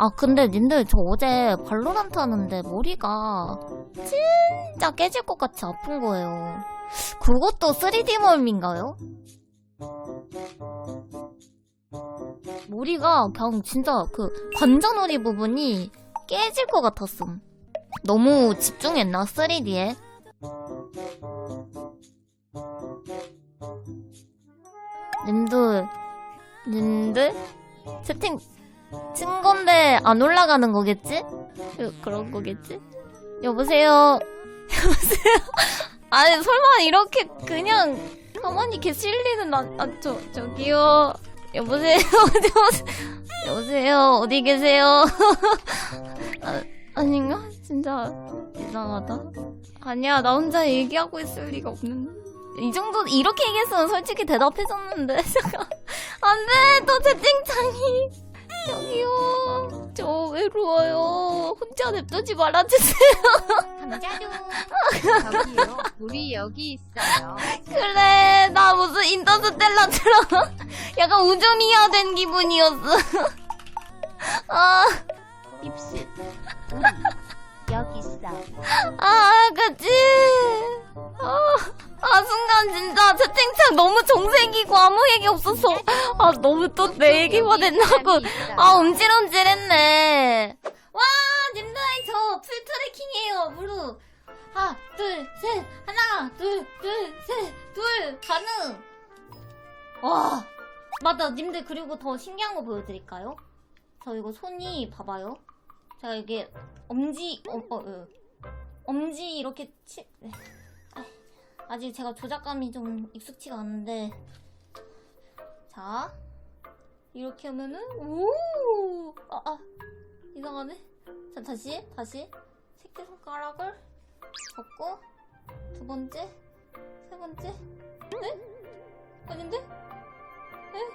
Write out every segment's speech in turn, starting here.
아 근데 님들 저 어제 발로란트 하는데 머리가 진짜 깨질 것 같이 아픈 거예요. 그것도 3D 멀미인가요? 머리가 그냥 진짜 그 관자놀이 부분이 깨질 것 같았음. 너무 집중했나 3D에? 님들, 님들 채팅 친 건데 안 올라가는 거겠지? 그, 그런 거겠지? 여보세요? 여보세요? 아니 설마 이렇게 그냥 가만히 계실 리는 안, 아, 저, 저기요 여보세요? 여보세요? 어디 계세요? 아, 아닌가? 진짜 이상하다 아니야 나 혼자 얘기하고 있을 리가 없는데 이 정도 이렇게 얘기했으면 솔직히 대답해줬는데 안돼 또 채팅창이 저기요 저 외로워요. 혼자 냅두지 말아주세요. 감자루 저기요. 우리 여기 있어요. 그래 나 무슨 인터스텔라처럼 약간 우주미화된 기분이었어. 아, 입술 우리 여기 있어. 아 그치 아, 아 순간 진짜 채팅창 너무 정색이고 아무 얘기 없어서. 아 너무 또 내 얘기만 했나고. 아 움찔움찔했네. 와 님들 저 풀트래킹이에요 무릎 하나 둘셋. 하나 둘둘셋둘 가능. 와 맞다 님들 그리고 더 신기한 거 보여드릴까요? 저 이거 손이 봐봐요. 제가 이게 엄지 어, 어, 어. 엄지 이렇게 치 네. 아직 제가 조작감이 좀 익숙치가 않은데. 자 이렇게 하면은 오! 아, 아 이상하네. 자 다시 다시. 새끼 손가락을 잡고 두 번째 세 번째. 네 아닌데? 네?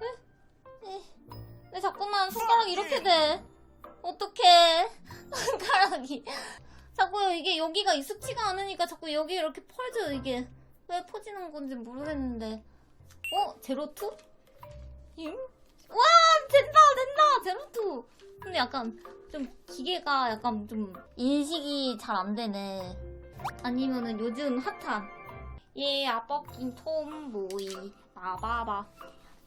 네? 네? 왜 자꾸만 손가락이 이렇게 돼? 어떡해. 손가락이 자꾸 이게 여기가 익숙치가 않으니까 자꾸 여기 이렇게 펄져 이게. 왜 퍼지는 건지 모르겠는데. 어? 제로투? 잉? 와 된다 된다! 제로투! 근데 약간 좀 기계가 약간 좀 인식이 잘 안 되네. 아니면은 요즘 핫한. 얘야 뻑긴 톰보이. 마바바.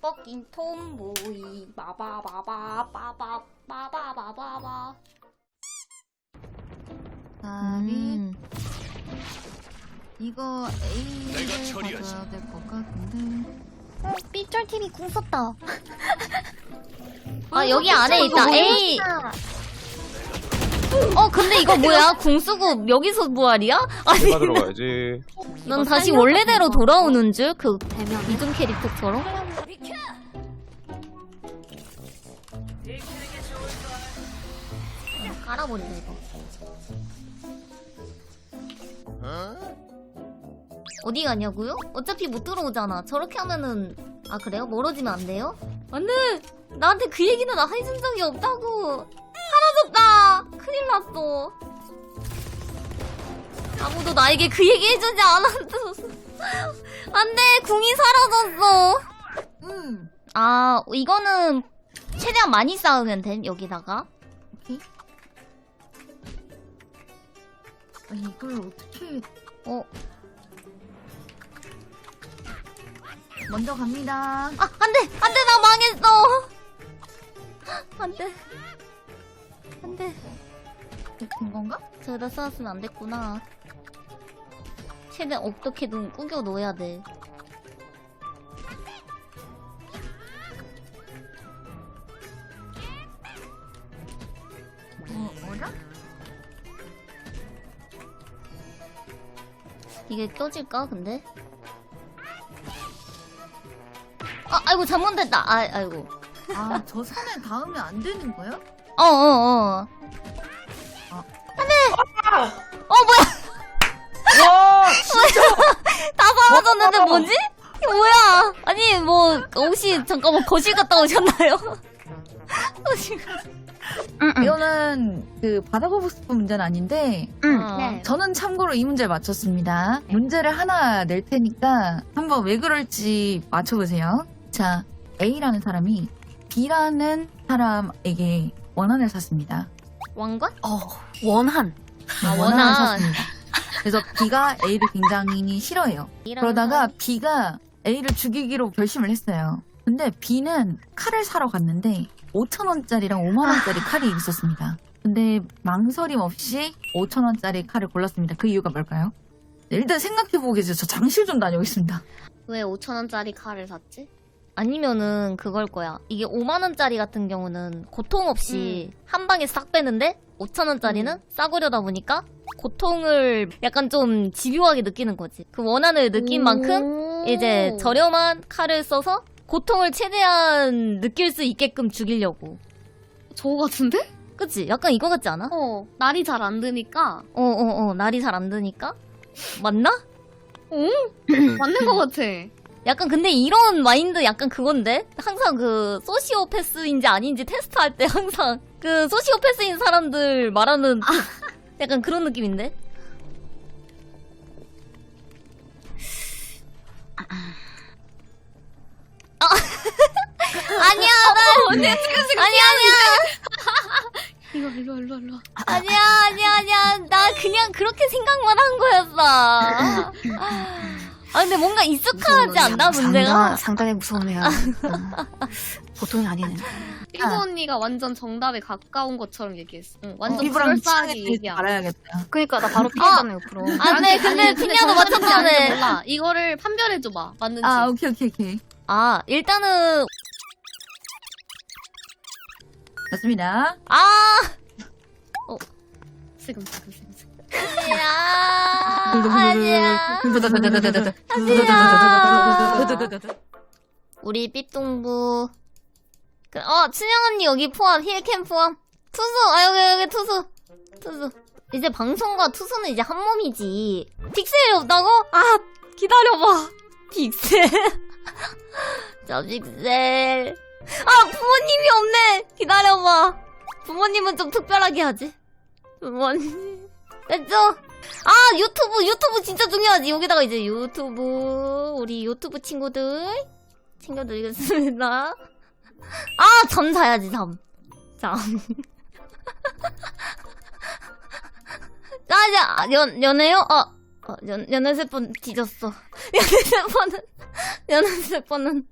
뻑긴 톰보이. 마바바바. 빠바 빠바바바바 다음이 이거 A를 가져야 될 것 같은데 어, 삐쩔 TV 궁 썼다. 아 여기 안에 있다. 에이. 어 근데 이거 뭐야? 궁 쓰고 여기서 부활이야? 아니 내가 들어가야지. 난 다시 원래대로 돌아오는 줄그 이중 캐릭터처럼. 깔아버리자 이거. 어디 가냐고요? 어차피 못 들어오잖아. 저렇게 하면은 아 그래요? 멀어지면 안 돼요? 안돼. 나한테 그 얘기는 해준 적이 없다고. 사라졌다. 큰일 났어. 아무도 나에게 그 얘기 해주지 않았어. 안돼. 궁이 사라졌어. 음 아 이거는 최대한 많이 쌓으면 돼 여기다가. 아 이걸 어떻게 어 먼저 갑니다 아, 안 돼! 안 돼! 나 망했어! 안 돼. 안 돼. 된 건가? 저기다 쌓았으면 안 됐구나. 최대한 어떻게든 꾸겨 놓아야 돼. 이게 떠질까, 근데? 아, 아이고, 잘못됐다. 아, 아이고. 아저 선에 닿으면 안 되는 거야? 어, 어, 어. 어. 안 돼! 어, 뭐야! 와! 다 사라졌는데 뭐지? 이게 뭐야? 아니 뭐 혹시 잠깐만 거실 갔다 오셨나요? 거실 갔- 이거는 그 받아보고 싶은 문제는 아닌데 어. 네. 저는 참고로 이 문제를 맞췄습니다 문제를 하나 낼 테니까 한번 왜 그럴지 맞춰보세요 자 A라는 사람이 B라는 사람에게 원한을 샀습니다. 왕관? 어, 원한. 아, 원한을 원한. 샀습니다. 그래서 B가 A를 굉장히 싫어해요. 그러다가 B가 A를 죽이기로 결심을 했어요. 근데 B는 칼을 사러 갔는데 5천원짜리랑 5만원짜리 칼이 있었습니다. 근데 망설임 없이 5천원짜리 칼을 골랐습니다. 그 이유가 뭘까요? 네, 일단 생각해보고 계세요. 저 장실 좀 다녀오겠습니다. 왜 5천원짜리 칼을 샀지? 아니면은 그걸 거야. 이게 5만 원짜리 같은 경우는 고통 없이 한 방에 싹 빼는데 5천 원짜리는 싸구려다 보니까 고통을 약간 좀 집요하게 느끼는 거지. 그 원한을 느낀 만큼 이제 저렴한 칼을 써서 고통을 최대한 느낄 수 있게끔 죽이려고. 저거 같은데? 그치? 약간 이거 같지 않아? 어, 날이 잘 안 드니까 어 어 어 날이 잘 안 드니까? 맞나? 맞는 것 같아. 약간 근데 이런 마인드 약간 그건데 항상 그 소시오패스인지 아닌지 테스트할 때 항상 그 소시오패스인 사람들 말하는 약간 그런 느낌인데 나 아니야 아니야 이거 일로 일로 일로. 아니야 아니야 아니야 나 그냥 그렇게 생각만 한 거였어 아 근데 뭔가 익숙하지 않나 문제가 상당히 무서운 애야. 어. 보통이 아니네. 일본 언니가 완전 정답에 가까운 것처럼 얘기했어. 응, 완전 그럴싸하게 친하게 얘기야. 알아야겠다. 그니까 나 바로 피했잖아, 옆으로. 아, 네, 근데 피냐도 맞췄잖아. 몰라. 이거를 판별해줘봐. 맞는지. 아, 오케이, 오케이, 오케이. 아 일단은 맞습니다. 아 지금 지금 지금. 지금. 아니야 아니야 우리 삐뚱부 그, 어 춘영 언니 여기 포함 힐캠 포함 투수 아 여기 여기 투수 투수 이제 방송과 투수는 이제 한 몸이지 픽셀이 없다고? 아 기다려봐 픽셀 저 픽셀 아 부모님이 없네. 기다려봐. 부모님은 좀 특별하게 하지. 부모님. 됐죠? 아 유튜브 유튜브 진짜 중요하지. 여기다가 이제 유튜브 우리 유튜브 친구들 챙겨드리겠습니다. 아잠 자야지 잠잠. 아, 연, 연애요? 어, 어, 연, 연애세번 뒤졌어. 연애세번은, 연애세번은,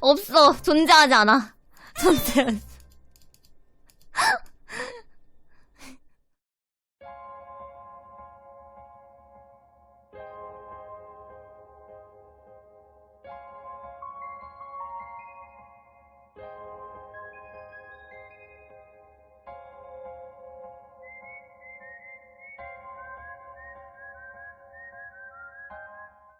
없어. 존재하지 않아. 존재하지.